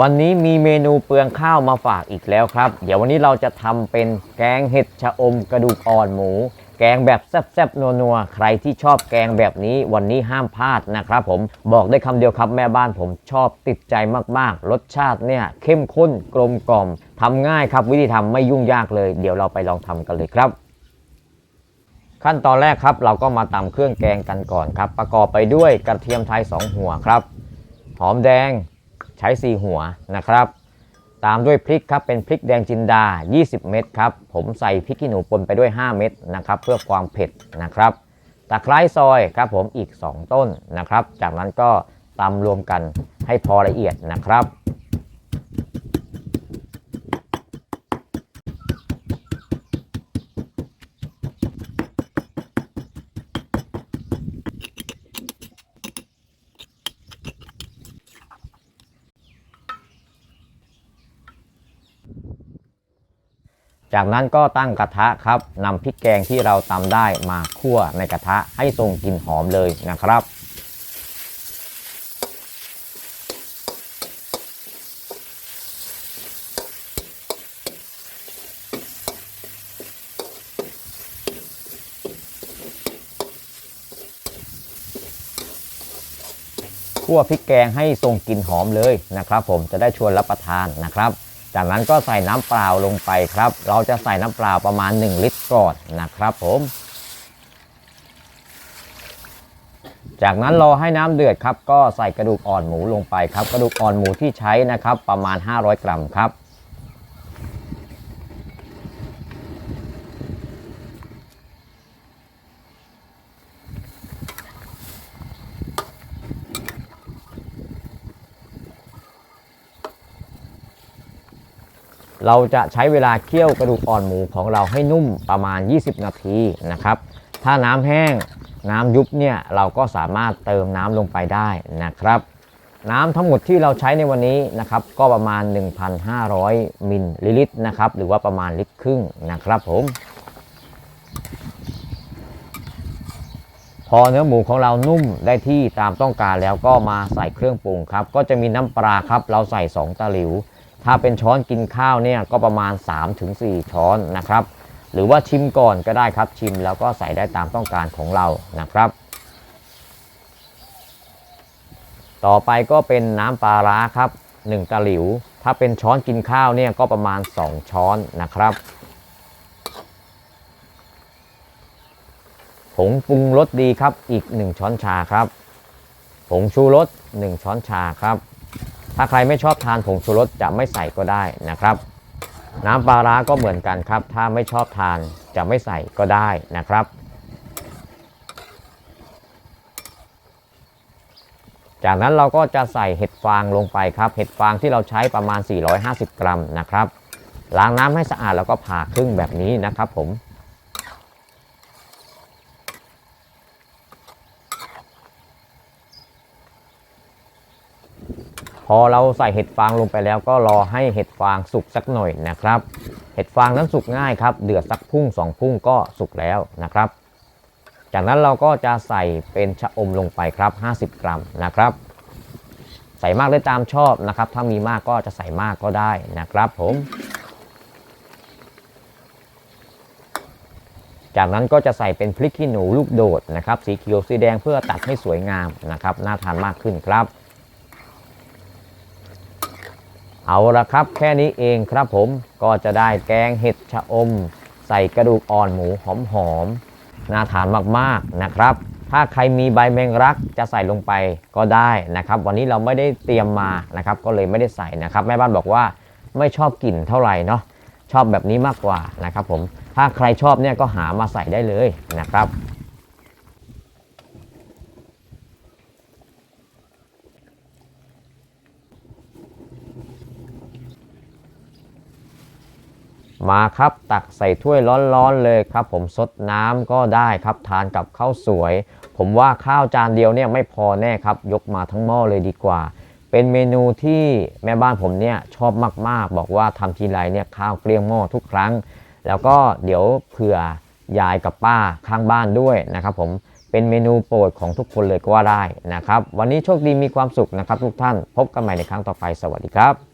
วันนี้มีเมนูเปลืองข้าวมาฝากอีกแล้วครับ เดี๋ยววันนี้เราจะทำเป็นแกงเห็ดชะอมกระดูกอ่อนหมู แกงแบบแซ่บๆนัวๆ ใครที่ชอบแกงแบบนี้วันนี้ห้ามพลาดนะครับผม บอกได้คำเดียวครับแม่บ้านผมชอบติดใจมากๆ รสชาติเนี่ยเข้มข้นกลมกล่อมทำง่ายครับวิธีทำไม่ยุ่งยากเลย เดี๋ยวเราไปลองทำกันเลยครับขั้นตอนแรกครับเราก็มาตำเครื่องแกงกันก่อนครับ ประกอบไปด้วยกระเทียมไทย 2 หัวครับ หอมแดง ใช้ 4 หัวนะครับ ตามด้วยพริกครับเป็นพริกแดงจินดา 20 เม็ดครับ ผมใส่พริกขี้หนูป่นไปด้วย 5 เม็ดนะครับเพื่อความเผ็ดนะครับ ตะไคร้ซอยครับผมอีก 2 ต้นนะครับ จากนั้นก็ตำรวมกันให้พอละเอียดนะครับ จากนั้นก็ตั้งกระทะครับนำพริกแกงที่เราตำได้มาคั่วในกระทะให้ทรงกลิ่นหอมเลยนะครับคั่วพริกแกงให้ทรงกลิ่นหอมเลยนะครับ ผมจะได้ชวนรับประทานนะครับ จากนั้นก็ใส่น้ำเปล่าลงไปครับ เราจะใส่น้ำเปล่าประมาณ 1 ลิตรก่อนนะครับผม จากนั้นรอให้น้ำเดือดครับ ก็ใส่กระดูกอ่อนหมูลงไปครับ กระดูกอ่อนหมูที่ใช้นะครับประมาณ 500 กรัมครับ เราจะใช้เวลาเคี่ยวกระดูกอ่อนหมูของเราให้นุ่มประมาณ 20 นาทีนะครับ ถ้าน้ำแห้งน้ำยุบเนี่ยเราก็สามารถเติมน้ำลงไปได้นะครับ น้ำทั้งหมดที่เราใช้ในวันนี้นะครับ ก็ประมาณ 1,500 มิลลิลิตรนะครับ หรือว่าประมาณลิตรครึ่งนะครับผม พอเนื้อหมูของเรานุ่มได้ที่ตามต้องการแล้วก็มาใส่เครื่องปรุงครับ ก็จะมีน้ำปลาครับ เราใส่ 2 ตะหลิว ถ้าเป็นช้อนกินข้าวเนี่ยก็ประมาณ 3-4 ช้อนนะครับ หรือว่าชิมก่อนก็ได้ครับชิมแล้วก็ใส่ได้ตามต้องการของเรานะครับ ต่อไปก็เป็นน้ำปลาร้าครับ 1 ตะหลิว ถ้าเป็นช้อนกินข้าวเนี่ยก็ประมาณ 2 ช้อนนะครับผงปรุงรสดีครับอีก 1 ช้อนชาครับ ผงชูรส 1 ช้อนชาครับ ถ้าใครไม่ชอบทานผงชูรสจะไม่ใส่ก็ได้นะครับ น้ำปลาร้าก็เหมือนกันครับ ถ้าไม่ชอบทานจะไม่ใส่ก็ได้นะครับ จากนั้นเราก็จะใส่เห็ดฟางลงไปครับ เห็ดฟางที่เราใช้ประมาณ 450 กรัมนะครับล้างน้ำให้สะอาดแล้วก็ผ่าครึ่งแบบนี้นะครับผม พอเราใส่เห็ดฟางลงไปแล้วก็รอให้เห็ดฟางสุกสักหน่อยนะครับ เห็ดฟางนั้นสุกง่ายครับ เดือดสักพุ่งสองพุ่งก็สุกแล้วนะครับ จากนั้นเราก็จะใส่เป็นชะอมลงไปครับ 50 กรัมนะครับ ใส่มากได้ตามชอบนะครับ ถ้ามีมากก็จะใส่มากก็ได้นะครับผมจากนั้นก็จะใส่เป็นพริกขี้หนูลูกโดดนะครับ สีเขียวสีแดงเพื่อตัดให้สวยงามนะครับน่าทานมากขึ้นครับ เอาละครับแค่นี้เองครับผมก็จะได้แกงเห็ดชะอม ใส่กระดูกอ่อนหมูหอมๆน่าทานมากๆนะครับ ถ้าใครมีใบแมงรักจะใส่ลงไปก็ได้นะครับ วันนี้เราไม่ได้เตรียมมานะครับ ก็เลยไม่ได้ใส่นะครับ แม่บ้านบอกว่าไม่ชอบกลิ่นเท่าไหร่เนาะชอบแบบนี้มากกว่านะครับผมถ้าใครชอบเนี่ยก็หามาใส่ได้เลยนะครับ มาครับตักใส่ถ้วยร้อนๆเลยครับ ผมซดน้ำก็ได้ครับทานกับข้าวสวย ผมว่าข้าวจานเดียวเนี่ยไม่พอแน่ครับ ยกมาทั้งหม้อเลยดีกว่า เป็นเมนูที่แม่บ้านผมเนี่ยชอบมากๆ บอกว่าทำทีไรเนี่ยข้าวเกลี้ยงหม้อทุกครั้ง แล้วก็เดี๋ยวเผื่อยายกับป้าข้างบ้านด้วยนะครับผมเป็นเมนูโปรดของทุกคนเลยก็ว่าได้นะครับ วันนี้โชคดีมีความสุขนะครับทุกท่าน พบกันใหม่ในครั้งต่อไป สวัสดีครับ